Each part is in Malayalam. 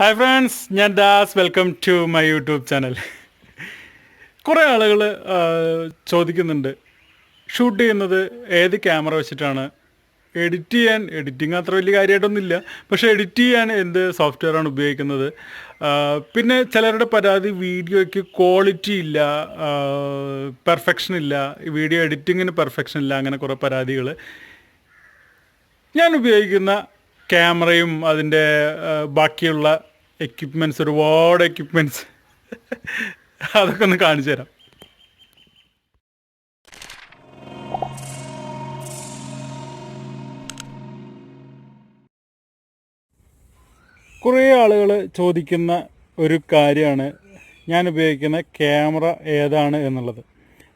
ഹായ് ഫ്രണ്ട്സ് ഞാൻ Das. Welcome to my YouTube channel കുറേ ആളുകൾ ചോദിക്കുന്നുണ്ട്. ഷൂട്ട് ചെയ്യുന്നത് ഏത് ക്യാമറ വെച്ചിട്ടാണ്? എഡിറ്റ് ചെയ്യാൻ എഡിറ്റിംഗ് അത്ര വലിയ കാര്യമായിട്ടൊന്നുമില്ല. പക്ഷേ എഡിറ്റ് ചെയ്യാൻ എന്ത് സോഫ്റ്റ്വെയറാണ് ഉപയോഗിക്കുന്നത്? പിന്നെ ചിലരുടെ പരാതി വീഡിയോയ്ക്ക് ക്വാളിറ്റി ഇല്ല പെർഫെക്ഷൻ ഇല്ല. വീഡിയോ എഡിറ്റിങ്ങിന് പെർഫെക്ഷൻ ഇല്ല അങ്ങനെ കുറേ പരാതികൾ ഞാൻ ഉപയോഗിക്കുന്ന ക്യാമറയും അതിന്റെ ബാക്കിയുള്ള എക്യുപ്മെന്റ്സ് ഒരുപാട് എക്യുപ്മെന്റ്സ് അതൊക്കെ ഒന്ന് കാണിച്ചു തരാം. കുറേ ആളുകൾ ചോദിക്കുന്ന ഒരു കാര്യമാണ് ഞാൻ ഉപയോഗിക്കുന്ന ക്യാമറ ഏതാണ് എന്നുള്ളത്.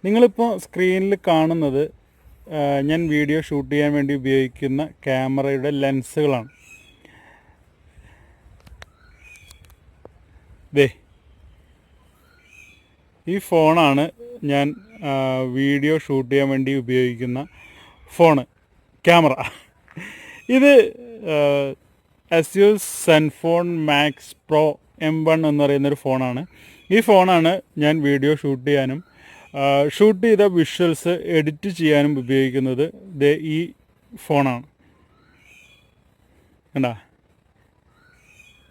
നിങ്ങളിപ്പോൾ സ്ക്രീനിൽ കാണുന്നത് ഞാൻ വീഡിയോ ഷൂട്ട് ചെയ്യാൻ വേണ്ടി ഉപയോഗിക്കുന്ന ക്യാമറയുടെ ലെൻസുകളാണ് ദേ. ഈ ഫോണാണ് ഞാൻ വീഡിയോ ഷൂട്ട് ചെയ്യാൻ വേണ്ടി ഉപയോഗിക്കുന്ന ഫോണ് ക്യാമറ. ഇത് Asus ZenFone Max Pro M one എന്ന് പറയുന്നൊരു ഫോണാണ്. ഈ ഫോണാണ് ഞാൻ വീഡിയോ ഷൂട്ട് ചെയ്യാനും ഷൂട്ട് ചെയ്ത വിഷ്വൽസ് എഡിറ്റ് ചെയ്യാനും ഉപയോഗിക്കുന്നത് ദേ ഈ ഫോണാണ്. കണ്ടാ?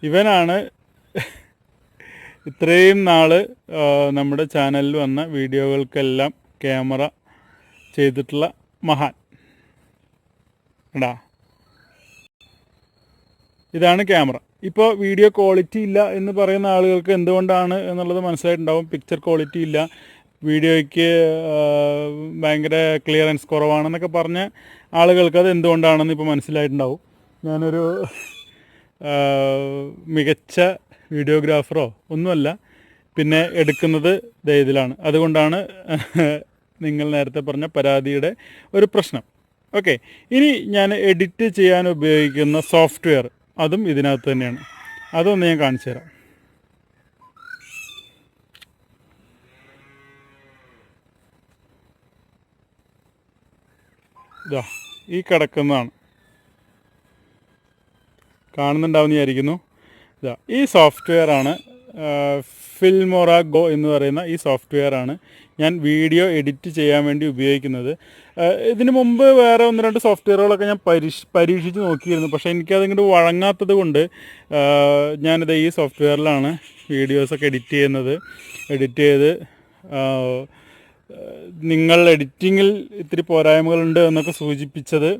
ഇവനാണ് ഇത്രയും നാൾ നമ്മുടെ ചാനലിൽ വന്ന വീഡിയോകൾക്കെല്ലാം ക്യാമറ ചെയ്തിട്ടുള്ള മഹാൻ. കണ്ടാ ഇതാണ് ക്യാമറ ഇപ്പോൾ വീഡിയോ ക്വാളിറ്റി ഇല്ല എന്ന് പറയുന്ന ആളുകൾക്ക് എന്തുകൊണ്ടാണ് എന്നുള്ളത് മനസ്സിലായിട്ടുണ്ടാവും. പിക്ചർ ക്വാളിറ്റി ഇല്ല. വീഡിയോയ്ക്ക് ഭയങ്കര ക്ലിയറൻസ് കുറവാണെന്നൊക്കെ പറഞ്ഞ ആളുകൾക്ക് അത് എന്തുകൊണ്ടാണെന്ന് ഇപ്പോൾ മനസ്സിലായിട്ടുണ്ടാവും. ഞാനൊരു മികച്ച വീഡിയോഗ്രാഫറോ ഒന്നുമല്ല. പിന്നെ എടുക്കുന്നത് ഇതിലാണ്. അതുകൊണ്ടാണ് നിങ്ങൾ നേരത്തെ പറഞ്ഞ പരാതിയുടെ ഒരു പ്രശ്നം. ഓക്കെ. ഇനി ഞാൻ എഡിറ്റ് ചെയ്യാൻ ഉപയോഗിക്കുന്ന സോഫ്റ്റ്വെയർ അതും ഇതിനകത്ത് തന്നെയാണ്. അതൊന്ന് ഞാൻ കാണിച്ചു തരാം. ഈ കിടക്കുന്നതാണ്. കാണുന്നുണ്ടാവുന്ന വിചാരിക്കുന്നു. ഈ സോഫ്റ്റ്വെയർ ആണ് ഫിൽമോറ ഗോ എന്ന് പറയുന്ന ഈ സോഫ്റ്റ്വെയർ ആണ് ഞാൻ വീഡിയോ എഡിറ്റ് ചെയ്യാൻ വേണ്ടി ഉപയോഗിക്കുന്നത്. ഇതിനു മുമ്പ് വേറെ ഒന്ന് രണ്ട് സോഫ്റ്റ്വെയറുകളൊക്കെ ഞാൻ പരീക്ഷ പരീക്ഷിച്ച് നോക്കിയിരുന്നു. പക്ഷേ എനിക്കതിങ്ങോട്ട് വഴങ്ങാത്തത് കൊണ്ട് ഞാനിത് ഈ സോഫ്റ്റ്വെയറിലാണ് വീഡിയോസൊക്കെ എഡിറ്റ് ചെയ്യുന്നത്. എഡിറ്റ് ചെയ്ത് നിങ്ങൾ എഡിറ്റിങ്ങിൽ ഇത്തിരി പോരായ്മകളുണ്ട് എന്നൊക്കെ സൂചിപ്പിച്ചത്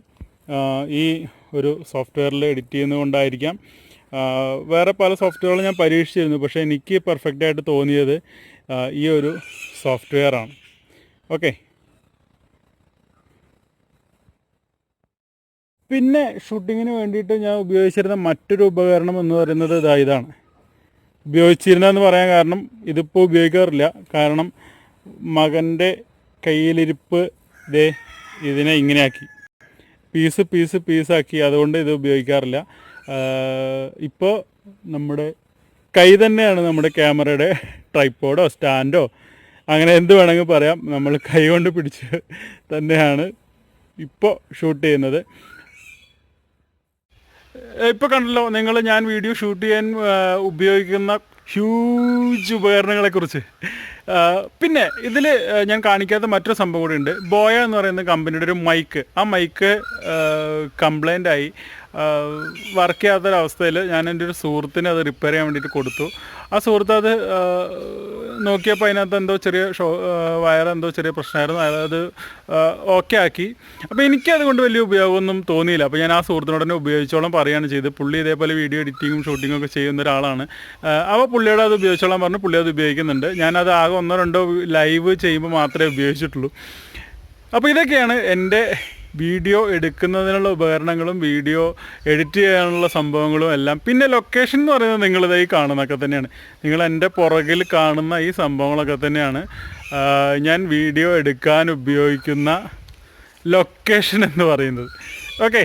ഈ ഒരു സോഫ്റ്റ്വെയറിൽ എഡിറ്റ് ചെയ്യുന്നതുകൊണ്ടായിരിക്കാം വേറെ പല സോഫ്റ്റ്വെയറുകൾ ഞാൻ പരീക്ഷിച്ചിരുന്നു പക്ഷേ എനിക്ക് പെർഫെക്റ്റ് ആയിട്ട് തോന്നിയത് ഈ ഒരു സോഫ്റ്റ്വെയർ ആണ്. ഓക്കെ പിന്നെ ഷൂട്ടിങ്ങിന് വേണ്ടിയിട്ട് ഞാൻ ഉപയോഗിച്ചിരുന്ന മറ്റൊരു ഉപകരണം എന്ന് പറയുന്നത് ഇതാ ഇതാണ്. ഉപയോഗിച്ചിരുന്നതെന്ന് പറയാൻ കാരണം ഇതിപ്പോൾ ഉപയോഗിക്കാറില്ല. കാരണം മകന്റെ കയ്യിലിരിപ്പ് ദേ ഇതിനെ ഇങ്ങനെയാക്കി. പീസ് പീസ് പീസാക്കി. അതുകൊണ്ട് ഇത് ഉപയോഗിക്കാറില്ല. ഇപ്പോൾ നമ്മുടെ കൈ തന്നെയാണ് നമ്മുടെ ക്യാമറയുടെ ട്രൈപ്പോഡോ സ്റ്റാൻഡോ. അങ്ങനെ എന്ത് വേണമെങ്കിൽ പറയാം. നമ്മൾ കൈ കൊണ്ട് പിടിച്ച് തന്നെയാണ് ഇപ്പോൾ ഷൂട്ട് ചെയ്യുന്നത്. ഇപ്പോൾ കണ്ടല്ലോ നിങ്ങൾ ഞാൻ വീഡിയോ ഷൂട്ട് ചെയ്യാൻ ഉപയോഗിക്കുന്ന ഹ്യൂജ് ഉപകരണങ്ങളെക്കുറിച്ച് പിന്നെ ഇതിൽ ഞാൻ കാണിക്കാത്ത മറ്റൊരു സംഭവം കൂടി ഉണ്ട്. ബോയ എന്ന് പറയുന്ന കമ്പനിയുടെ ഒരു മൈക്ക് ആ മൈക്ക് കംപ്ലൈന്റ് ആയി. വർക്ക് ചെയ്യാത്തൊരവസ്ഥയിൽ ഞാൻ എന്റെ ഒരു സുഹൃത്തിന് അത് റിപ്പയർ ചെയ്യാൻ വേണ്ടിയിട്ട് കൊടുത്തു. ആ സുഹൃത്ത് അത് നോക്കിയപ്പോൾ അതിനകത്ത് എന്തോ ചെറിയ ഷോ വയർ എന്തോ ചെറിയ പ്രശ്നമായിരുന്നു. അത് ഓക്കെ ആക്കി. അപ്പോൾ എനിക്ക് അതുകൊണ്ട് വലിയ ഉപയോഗമൊന്നും തോന്നിയില്ല. അപ്പോൾ ഞാൻ ആ സുഹൃത്തിനോട് തന്നെ ഉപയോഗിച്ചോളം പറയുകയാണ് ചെയ്ത് പുള്ളി ഇതേപോലെ വീഡിയോ എഡിറ്റിങ്ങും ഷൂട്ടിങ്ങും ഒക്കെ ചെയ്യുന്ന ഒരാളാണ്. അപ്പോൾ പുള്ളിയോട് അത് ഉപയോഗിച്ചോളാൻ പറഞ്ഞു. പുള്ളി അത് ഉപയോഗിക്കുന്നുണ്ട്. ഞാനത് ആകെ ഒന്നോ രണ്ടോ ലൈവ് ചെയ്യുമ്പോൾ മാത്രമേ ഉപയോഗിച്ചിട്ടുള്ളൂ. അപ്പോൾ ഇതൊക്കെയാണ് എന്റെ വീഡിയോ എടുക്കുന്നതിനുള്ള ഉപകരണങ്ങളും വീഡിയോ എഡിറ്റ് ചെയ്യാനുള്ള സംഭവങ്ങളും എല്ലാം. പിന്നെ ലൊക്കേഷൻ എന്ന് പറയുന്നത് നിങ്ങളിത് ഈ കാണുന്നതൊക്കെ തന്നെയാണ്. നിങ്ങൾ എന്റെ പുറകിൽ കാണുന്ന ഈ സംഭവങ്ങളൊക്കെ തന്നെയാണ്. ഞാൻ വീഡിയോ എടുക്കാൻ ഉപയോഗിക്കുന്ന ലൊക്കേഷൻ എന്ന് പറയുന്നത്. ഓക്കെ